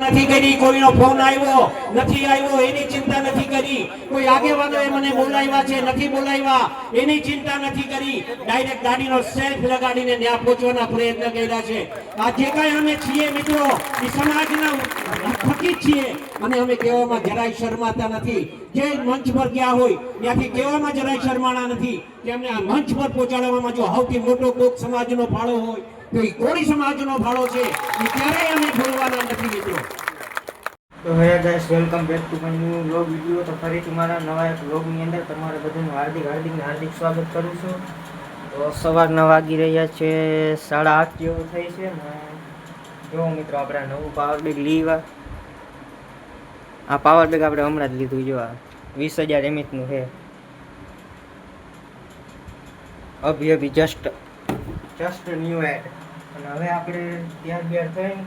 નથી કરી, કોઈનો ફોન આવ્યો, નથી આવ્યો, એની ચિંતા નથી કરી. કોઈ આગેવાનોએ મને બોલાવ્યા છે, નથી બોલાવ્યા, એની ચિંતા નથી કરી. ડાયરેક્ટ ગાડીનો સેલ્ફ લગાડીને ત્યાં પહોંચવાના પ્રયત્ન કર્યા છે. આ જે કાંઈ અમે છીએ મિત્રો, એ સમાજના થકી છીએ. અને અમે કહેવામાં જરાય શરમાતા નથી. જે મંચ પર ગયા હોય, ત્યાંથી કહેવામાં જરાય શરમાણા નથી. કે અમને આ મંચ પર પહોંચાડવામાં જો સૌથી મોટો કોક સમાજનો ફાળો હોય તો એ કોળી સમાજનો ફાળો છે, એ ક્યારેય અમે ભૂલવાના નથી મિત્રો. તો hey guys welcome back to my new vlog video તો ફરીથી મારા નવા એક વ્લોગની અંદર તમારે બધાનું હાર્દિક હાર્દિક હાર્દિક સ્વાગત કરું છું. તો સવારના વાગી રહ્યા છે, સાડા આઠ જેવું થઈ છે ને જો મિત્રો આપણે નવું પાવર બેગ લીવા. આ પાવર બેગ આપણે હમણાં જ લીધું જો આ વીસ હજાર એમએચનું છે. અભી અભી જસ્ટ જસ્ટ ન્યૂ એડ અને હવે આપણે ત્યાર બ્યાર થઈને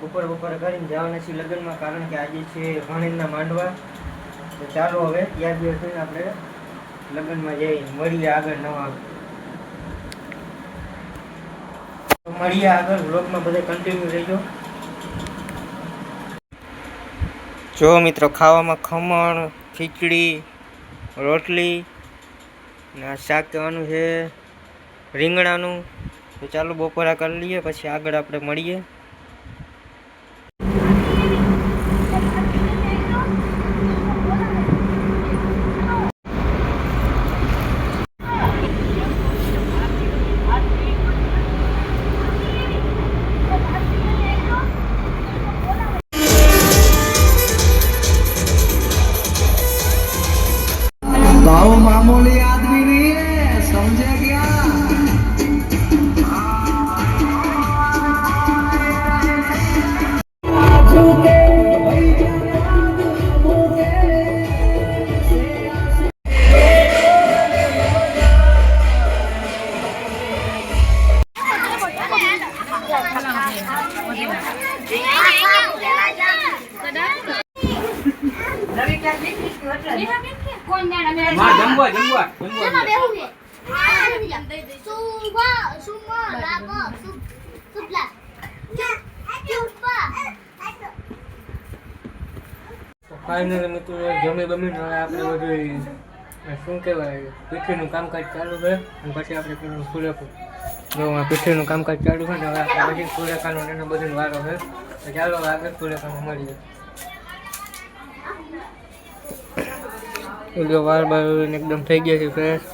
બપોર બપોર કરીને જવાના છીએ લગ્નમાં, કારણ કે આજે છે ભણીના માંડવા. તો ચાલો હવે ત્યાર બ્યાર થઈને આપણે લગ્નમાં જઈ, મળીએ આગળ નવા મળીએ આગળ વ્લોગમાં, બધા કન્ટિન્યુ રહેજો. જો મિત્રો, ખાવામાં ખમણ, ખીચડી, રોટલી, ને શાક કહેવાનું છે રીંગણાનું. તો ચાલો બપોરા કરી લઈએ પછી આગળ આપણે મળીએ. ફાઇનલ મિત્રો જમી બમીને આપણે બધું શું કહેવાય પીઠીનું કામકાજ ચાલુ છે. અને પછી આપણે સુરેખું જો આ પીઠીનું કામકાજ ચાલુ છે ને હવે આપણે બધી સુરેખાનો એને બધું વારો છે. તો ચાલો આગળ સુરેખામાં મળીએ. જો વાર બાર એકદમ થઈ ગયા છે ફ્રેશ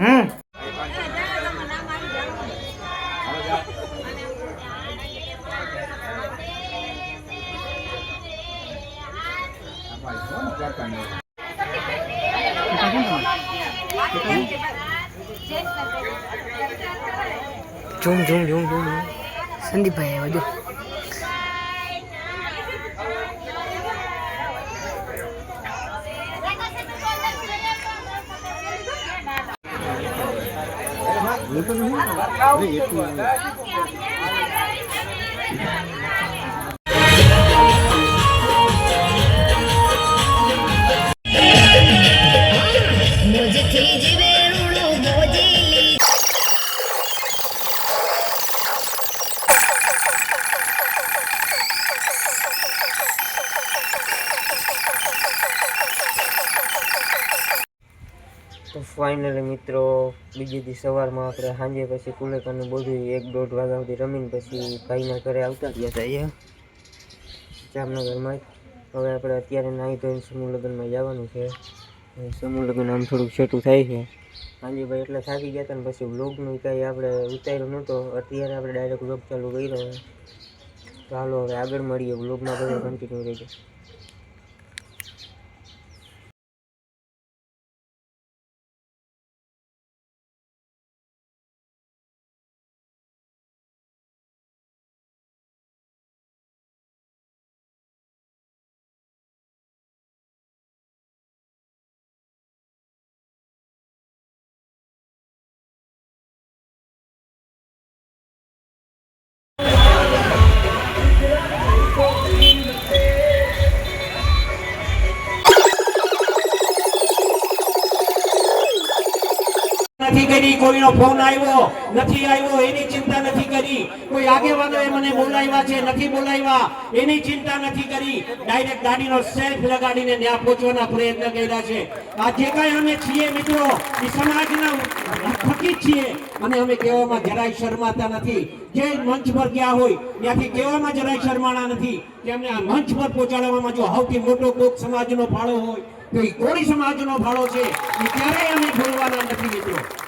હમ? Zoom zoom zoom zoom. સંદીપભાઈ આવ્યો તો ફાઇનલી મિત્રો, બીજે દી સવારમાં આપણે સાંજે પછી કુલેકાનું બધું એક દોઢ વાગ્યા સુધી રમીને પછી ભાઈના ઘરે આવતા રહ્યા હતા અહીંયા. જામનગરમાં. જ હવે આપણે અત્યારે નાહી ધોઈને સમૂહ લગ્નમાં જવાનું છે. અને સમૂહ લગ્ન આમ થોડુંક છેટું થાય છે. સાંજે ભાઈ એટલે થાકી ગયા હતા ને પછી વ્લોગનું કાંઈ આપણે ઉતાર્યો નહોતો. અત્યારે આપણે ડાયરેક્ટ વ્લોગ ચાલુ કર્યો. છે તો હાલો, હવે આગળ મળીએ. વ્લોગમાં બધા કન્ટિન્યુ રહેજો. કરી, કોઈનો ફોન આવ્યો, નથી આવ્યો, એની ચિંતા નથી કરી. કોઈ આગેવાનોએ મને બોલાવ્યા છે, નથી બોલાવ્યા, એની ચિંતા નથી કરી. ડાયરેક્ટ ગાડીનો સેલ્ફ લગાડીને ત્યાં પહોંચવાના પ્રયત્ન કર્યા છે. આ જે કાંઈ અમે છીએ મિત્રો, એ સમાજના થકી છીએ. અને અમે કહેવામાં જરાય શરમાતા નથી. જે મંચ પર ગયા હોય, ત્યાંથી કહેવામાં જરાય શરમાણા નથી કે અમને આ મંચ પર પહોંચાડવામાં જો સૌથી મોટો કોક સમાજનો ફાળો હોય, તો એ કોળી સમાજનો ફાળો છે. એ ક્યારેય અમે ભૂલવાના નથી મિત્રો.